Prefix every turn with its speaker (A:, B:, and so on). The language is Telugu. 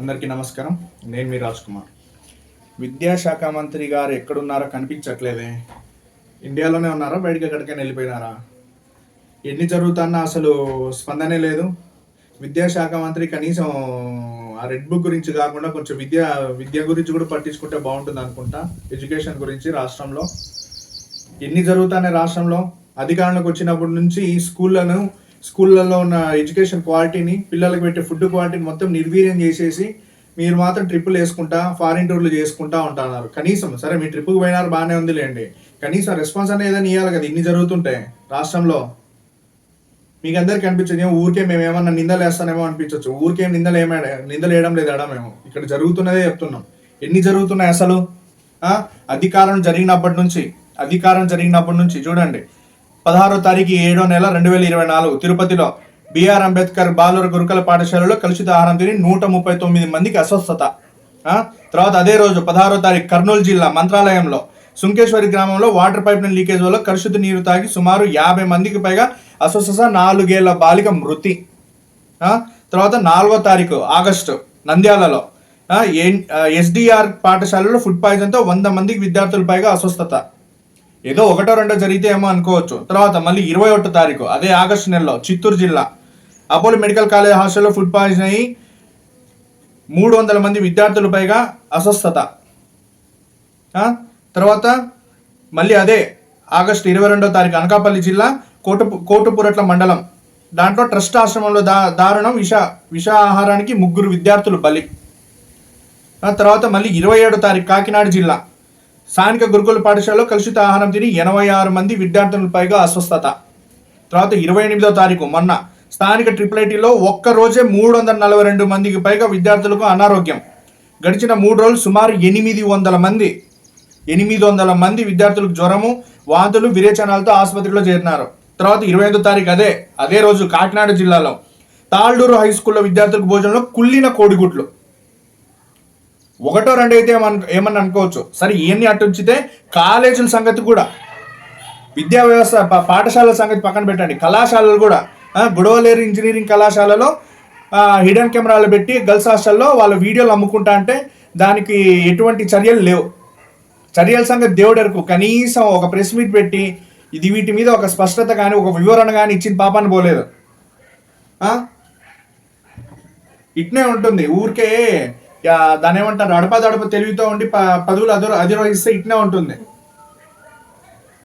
A: అందరికీ నమస్కారం. నేను మీ రాజ్ కుమార్. విద్యాశాఖ మంత్రి గారు ఎక్కడున్నారో కనిపించట్లేదే. ఇండియాలోనే ఉన్నారా? బయటకి ఎక్కడికైనా వెళ్ళిపోయినారా? ఎన్ని జరుగుతున్నా అసలు స్పందనే లేదు. విద్యాశాఖ మంత్రి కనీసం ఆ రెడ్ బుక్ గురించి కాకుండా కొంచెం విద్య విద్య గురించి కూడా పట్టించుకుంటే బాగుంటుంది అనుకుంటా ఎడ్యుకేషన్ గురించి రాష్ట్రంలో. ఎన్ని జరుగుతున్నాయి రాష్ట్రంలో? అధికారంలోకి వచ్చినప్పటి నుంచి ఈ స్కూళ్ళను స్కూళ్ళల్లో ఉన్న ఎడ్యుకేషన్ క్వాలిటీని పిల్లలకు పెట్టే ఫుడ్ క్వాలిటీని మొత్తం నిర్వీర్యం చేసేసి మీరు మాత్రం ట్రిప్పులు వేసుకుంటా ఫారిన్ టూర్లు చేసుకుంటా ఉంటున్నారు. కనీసం సరే మీ ట్రిప్కి పోయినారు బాగానే ఉందిలేండి. కనీసం రెస్పాన్స్ అనేది ఏదైనా ఇవ్వాలి కదా ఇన్ని జరుగుతుంటాయి రాష్ట్రంలో. మీకు అందరికి అనిపించదు ఏమో ఊరికే మేము ఏమన్నా నిందలు వేస్తానేమో అనిపించవచ్చు ఊరికేం నిందలు ఏమే నిందలు వేయడం లేదు ఎడా మేము. ఇక్కడ జరుగుతున్నదే చెప్తున్నాం. ఎన్ని జరుగుతున్నాయి అసలు? అధికారం జరిగినప్పటి నుంచి అధికారం జరిగినప్పటి నుంచి చూడండి. పదహారో తారీఖు ఏడో నెల రెండు వేల ఇరవై నాలుగు తిరుపతిలో బిఆర్ అంబేద్కర్ బాలుర గురుకుల పాఠశాలలో కలుషిత ఆహారం తిని నూట ముప్పై తొమ్మిది మందికి అస్వస్థత. తర్వాత అదే రోజు పదహారో తారీఖు కర్నూలు జిల్లా మంత్రాలయంలో సుంకేశ్వరి గ్రామంలో వాటర్ పైప్ లైన్ లీకేజ్ వల్ల కలుషిత నీరు తాగి సుమారు యాభై మందికి పైగా అస్వస్థత నాలుగేళ్ళ బాలిక మృతి. తర్వాత నాలుగో తారీఖు ఆగస్టు నంద్యాలలో ఎస్డిఆర్ పాఠశాలలో ఫుడ్ పాయిజన్తో వంద మందికి విద్యార్థుల పైగా అస్వస్థత. ఏదో ఒకటో రెండో జరిగితే ఏమో అనుకోవచ్చు. తర్వాత మళ్ళీ ఇరవై ఒకటో తారీఖు అదే ఆగస్టు నెలలో చిత్తూరు జిల్లా. అపోలో మెడికల్ కాలేజ్ హాస్టల్లో ఫుడ్ పాయిజన్ అయ్యి మూడు వందల మంది విద్యార్థులు పైగా అస్వస్థత. తర్వాత మళ్ళీ అదే ఆగస్టు ఇరవై రెండో తారీఖు అనకాపల్లి జిల్లా కోట కోటుపురట్ల మండలం. దాంట్లో ట్రస్ట్ ఆశ్రమంలో దా దారుణం విష విష ఆహారానికి ముగ్గురు విద్యార్థులు బలి. తర్వాత మళ్ళీ ఇరవై ఏడో తారీఖు కాకినాడ జిల్లా. స్థానిక గురుకుల పాఠశాలలో కలుషిత ఆహారం తిని ఎనభై ఆరు మంది విద్యార్థుల పైగా అస్వస్థత. తర్వాత ఇరవై ఎనిమిదో తారీఖు మొన్న స్థానిక ట్రిపుల్ ఐటీలో ఒక్క రోజే మూడు వందల నలభై రెండు మందికి పైగా విద్యార్థులకు అనారోగ్యం. గడిచిన మూడు రోజులు సుమారు ఎనిమిది వందల మంది ఎనిమిది వందల మంది విద్యార్థులకు జ్వరము వాంతులు విరేచనాలతో ఆసుపత్రిలో చేరినారు. తర్వాత ఇరవై ఐదో తారీఖు అదే అదే రోజు కాకినాడ జిల్లాలో తాళ్ళూరు హై స్కూల్లో విద్యార్థులకు భోజనంలో కుళ్ళిన కోడిగుడ్లు. ఒకటో రెండు అయితే ఏమన్ ఏమన్నా అనుకోవచ్చు. సరే ఇవన్నీ అటు ఉంచితే కాలేజీల సంగతి కూడా విద్యా వ్యవస్థ పా- పాఠశాలల సంగతి పక్కన పెట్టండి. కళాశాలలు కూడా ఆ, గుడవలేరు ఇంజనీరింగ్ కళాశాలలో హిడెన్ కెమెరాలు పెట్టి గర్ల్స్ హాస్టల్లో వాళ్ళ వీడియోలు అమ్ముకుంటా అంటే దానికి ఎటువంటి చర్యలు లేవు. చర్యల సంగతి దేవుడు కనీసం ఒక ప్రెస్ మీట్ పెట్టి ఇది వీటి మీద ఒక స్పష్టత కానీ ఒక వివరణ కానీ ఇచ్చిన పాపాన్ని పోలేదు. ఇట్నే ఉంటుంది. ఊరికే దాని ఏమంటారు అడప దడప తెలివితో ఉండి ప- పదవులు అధిరోహిస్తే ఇట్నే ఉంటుంది.